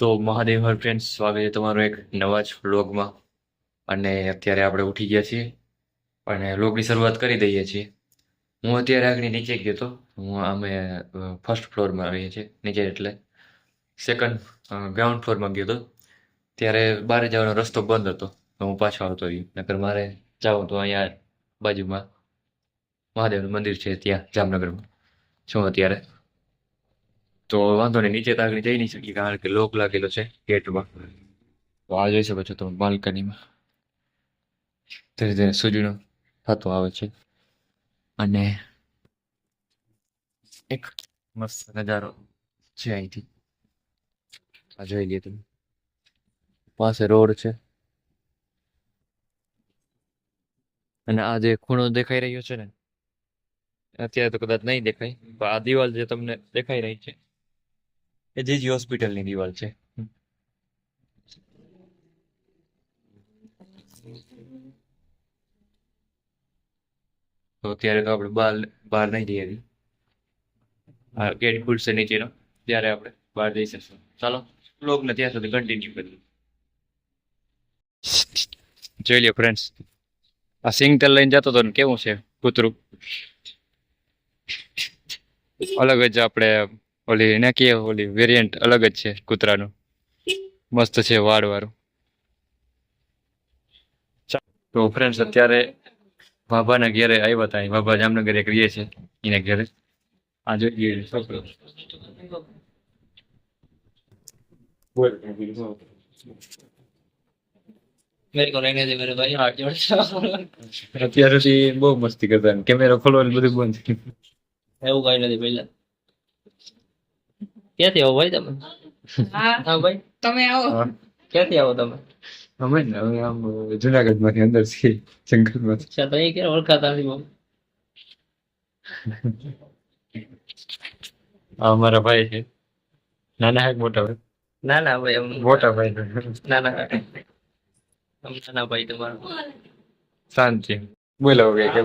તો Mahadev her friends સ્વાગત છે તમારું એક નવા જ વ્લોગમાં અને અત્યારે આપણે ઉઠી ગયા છીએ અને વ્લોગની શરૂઆત કરી દઈએ છીએ. હું અત્યારે આગળ નીચે ગયો હતો. હું અમે ફર્સ્ટ ફ્લોરમાં આવીએ છીએ, નીચે એટલે સેકન્ડ ગ્રાઉન્ડ ફ્લોરમાં ગયો હતો. ત્યારે બહાર જવાનો રસ્તો બંધ હતો. હું પાછો આવતો રહ્યો. નકર મારે જાઉં તો અહીંયા બાજુમાં. મહાદેવનું મંદિર છે ત્યાં, જામનગરમાં. છું અત્યારે. તો વાંધો નહીં, નીચે આગળ જઈ નહીં શકીએ, કારણ કે લોક લાગેલો છે ગેટમાં. તો આ જોઈ શકો છો તમે બાલ્કનીમાં. ધીરે ધીરે સૂર્યનો થતો આવે છે. અને એક મસ્ત નજારો છે અહીંથી. આ જોઈ લઈએ તમે. પાસે રોડ છે. અને આ જે ખૂણો દેખાઈ રહ્યો છે ને, અત્યારે તો કદાચ નહીં દેખાય, પણ આ દિવાલ જે તમને દેખાઈ રહી છે એ જીજી હોસ્પિટલની દિવાલ છે. તો અત્યારે તો આપણે બહાર બહાર નહીં જઈએ. હા ગેટ ખુલશે નીચેનો. ત્યારે આપણે બહાર જઈ શકશું. ચાલો બ્લોગને ત્યાં સુધી કન્ટિન્યુ કરીએ. જોઈ લ્યો ફ્રેન્ડ્સ આ સિંગ તેલ લઈને જતો હતો ને કેવું છે? કૂતરું. અલગ જ આપણે ઓલી એના કે ઓલી વેરિયન્ટ અલગ જ છે કૂતરાનું. મસ્ત છે વાળ વાળું તો ફ્રેન્ડ્સ અત્યારે બાબાના ઘેરે આવ્યા હતા બાબા જામનગર એક રહીએ છે એના ઘેરે. આ જોઈએ. છોકરો અત્યાર સુધી બહુ મસ્તી કરતા. કેમેરા ખોલવાનું બધું બંધ. એવું કઈ નથી પહેલા. ક્યાંથી આવો ભાઈ તમે? હા. હા ભાઈ. તમે આવો. ક્યાંથી આવો તમે? અમે ને અમે આમ જુનાગઢમાંથી અંદર છીએ જંગલમાંથી અચ્છા તો એ ક્યારે ઓળખાતા નથી બહુ અમારા ભાઈ છે. નાના હે કે મોટા ભાઈ. ના ના ભાઈ આમ મોટા ભાઈ. ના ના નાના ભાઈ તમારો. શાંતિ. બોલો હવે કે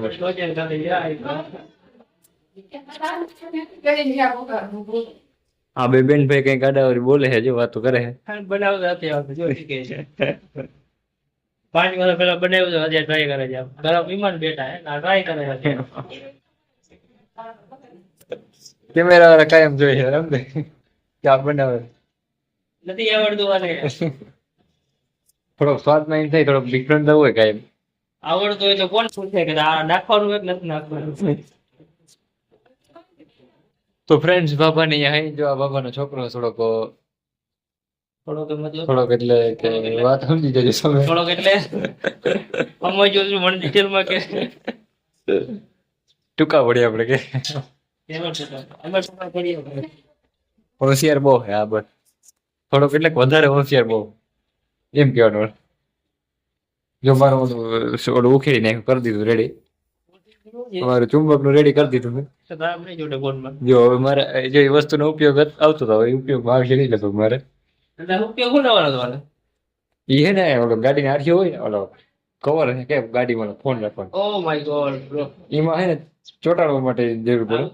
આ બે બેન ભાઈ કઈ કાડાવરી બોલે છે જો વાતો કરે છે. બનાવતા નથી આવતું જો કે છે. પાંચ વર્ષ પેલા બનાવ્યું તો હજી ટ્રાય કરે છે ગરમ વિમાન બેઠા હે ના ટ્રાય કરે છે. કેમેરા વાળા કાયમ જોઈએ છે સમજે કે આ બનાવે. નથી આવડતું આને. થોડોક સ્વાદમાં એમ થાય થોડોક ડિફરન્ટ હોય કાયમ. આવડતું હોય તો કોણ પૂછે કે આ નાખવાનું કે નથી નાખવાનું? તો ફ્રેન્ડ્સ બાબા ને અહીંયા જો આ બાબાનો છોકરો થોડોક મતલબ થોડોક એટલે કે વાત સમજી જજો તમે. થોડોક એટલે સમજો છું મને ડિટેલમાં કે. ટૂંકા પડી આપણે કે. હોશિયાર બહુ હે આ બસ. થોડોક એટલે વધારે હોશિયાર બહુ. એમ કહેવાનું. જો મારું ઓલું ઉખેડી નાખ્યું કરી દીધું રેડી મારું ચુંબકનું રેડી કરી દીધું મેં. જો હવે મારે જો એ વસ્તુનો ઉપયોગ આવતો હતો એ ઉપયોગમાં આવશે નહીં લગભગ મારે. ઉપયોગ શું લેવાનો તમારે? એ હે ને ઓલો ગાડીની આરસીઓ હોય ને ઓલો કવર હે કે ગાડીમાં ફોન રાખવાનો. ઓ માય ગોડ બ્રો એમાં હે ને ચોટાડવા માટે જરૂર પડે.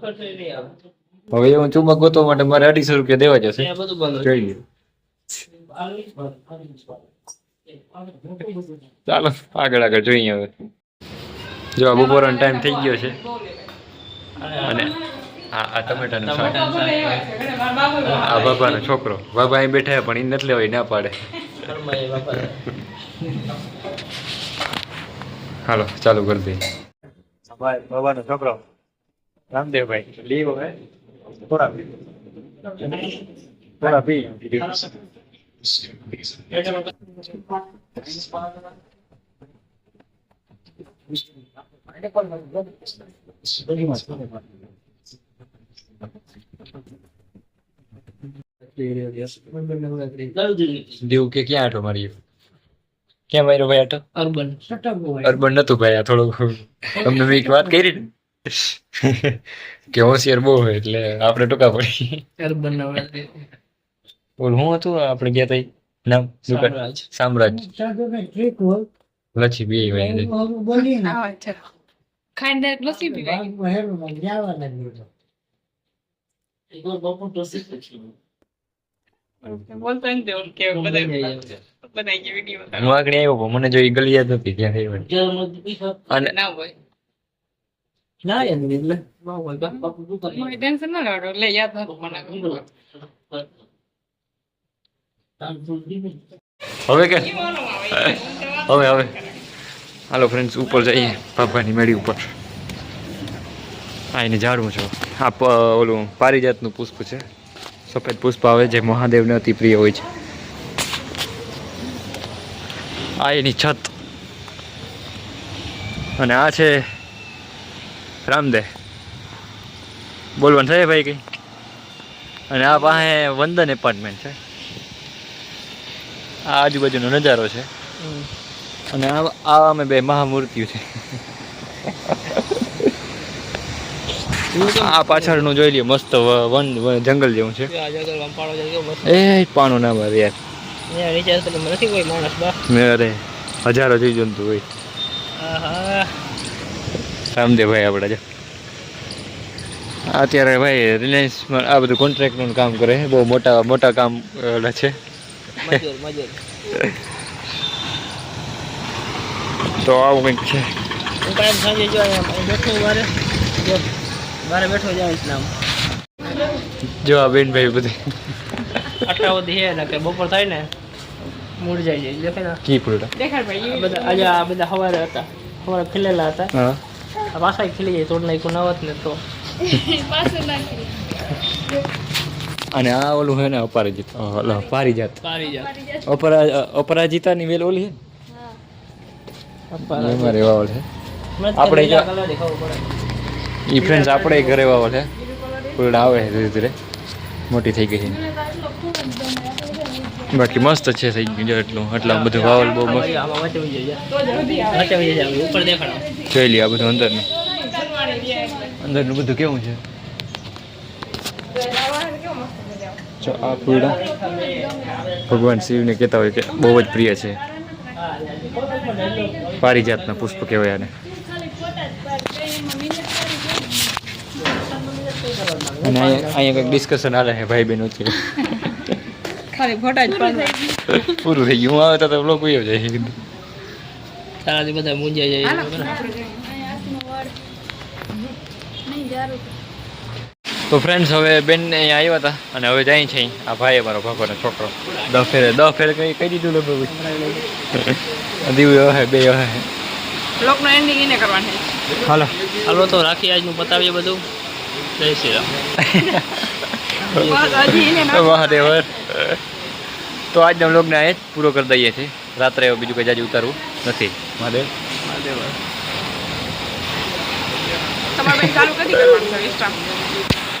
હવે એવું ચુંબક ગોતવા માટે મારે અઢીસો રૂપિયા દેવા જશે જોઈએ. ચાલો આગળ આગળ જોઈએ હવે. જો આ બપોરનો ટાઈમ થઈ ગયો છે. અને આ આ ટમેટાનું શાક. આ બાબાનો છોકરો. બાબા અહીં બેઠા પણ એ નથી લેવાય ના પાડે. હાલો ચાલુ કરી દઈએ. ભાઈ બાબાનો છોકરો. રામદેવભાઈ લીવ હે થોડા થોડા પી. દેવ કે ક્યાં આટો મારી ક્યાં માર્યો ભાઈ આટો? અર્બન. અર્બન નતું ભાઈ આ થોડુંક તમને મેં એક વાત કરી ને? કે હોશિયાર બહુ હોય એટલે આપણે ટૂંકા પડી. અર્બન બોલ હું હતું? આપણે ગયા તઈ? નામ? દુકાન? સામ્રાજ લચ્છી બે ખાઈને direct નથી પીવાય તે બધા કે વીડિયો હું આગળ આવ્યો પણ મને જો એ ગલી યાદ નથી ત્યાં ના હોય ના યાર ટેન્શન ના લેવાડો એટલે યાદ નતું મને હવે કે હવે હવે હાલો ફ્રેન્ડ્સ ઉપર જઈએ. બાપાની મેળી ઉપર. આ એને ઝાડવું છું. આ ઓલું પારિજાતનું પુષ્પ છે. સફેદ પુષ્પ આવે જે મહાદેવને અતિ પ્રિય હોય છે. આ એની છત. અને આ છે રામદેવ. બોલવાનું થાય ભાઈ કંઈ? અને આ પાસે વંદન એપાર્ટમેન્ટ છે. આ આજુબાજુનો નજારો છે. અને આ અમે બે મહામૂર્તિઓ છે. આ પાછળનું જોઈ લઈએ મસ્ત વન જંગલ જેવું છે. એ પાણો ના મારે યાર. અરે હજારો જીવ જંતુ હોય. આહા. રામદેવભાઈ આપણા જો અત્યારે ભાઈ રિલાયન્સમાં આ બધું કોન્ટ્રાક્ટનું કામ કરે. બહુ મોટા મોટા કામ છે. મજૂર મજૂર. તો આવું કંઈક છે. હું સાંજે જો બેઠો હું બારે બારે બેઠો જાય નામ જો આ બેનભાઈ બધે. આટલા બધી હે ને કે બપોર થાય ને મૂળ જાય જાય દેખાય ને. કી ફૂલડા દેખાડ ભાઈ આ બધા આજે આ બધા હવારે હતા. હવારે ખીલેલા હતા. હા. આ પાછા ખીલી જાય તોડ નાખ્યું ના હોત ને તો. પાછું નાખી. અને આ ઓલું છે ને અપરાજિત. ઓલો પારિજાત પારી જા અપરા અપરાજિતાની વેલ ઓલી છે ને? એમાં રેવા છે આપણે એ કલર દેખાવું પડે. ઈ ફ્રેન્ડ્સ આપણે ઘરે વાવો છે ફૂલડા આવે છે ધીરે ધીરે. મોટી થઈ ગઈ છે. બાકી મસ્ત છે થઈ ગયું એટલું. એટલા બધું વાવલ બહુ મસ્ત. જોઈ લઈએ આ બધું અંદરનું. અંદરનું બધું કેવું છે? જો આ ફૂલડા. ભગવાન શિવને કહેતા હોય કે બહુ જ પ્રિય છે. પારિજાતના પુષ્પ કહેવાય આને. અને અહીંયા અહીંયા કંઈક ડિસ્કશન હાલે છે ભાઈ બહેન છે ખાલી ફોટા જ પાડવા. પૂરું થઈ ગયું. હું આવે તો તો લોકો જાય તારાથી બધા મૂંઝાઈ જાય હાલો બરાબર. આપણે જઈએ. તો ફ્રેન્ડ્સ હવે બેન અહીંયા આવ્યા હતા અને હવે જાય છે. આ ભાઈ અમારો ભાગવાનો છોકરો. દસ ફેરે દસ ફેરે કઈ કહી દીધું લગભગ? દીવ હે બે હે લોકનો એન્ડિંગ એને કરવાની હાલો. હાલો તો રાખી આજનું પતાવીએ બધું. જય શ્રી રામ. મહાદેવ. તો આજના જ પૂરો કરી દઈએ છીએ. રાત્રે હવે બીજું કંઈ જાજુ ઉતારવું નથી. મહાદેવ. તમારે ચાલુ કદી કરવાનું છે ઇન્સ્ટા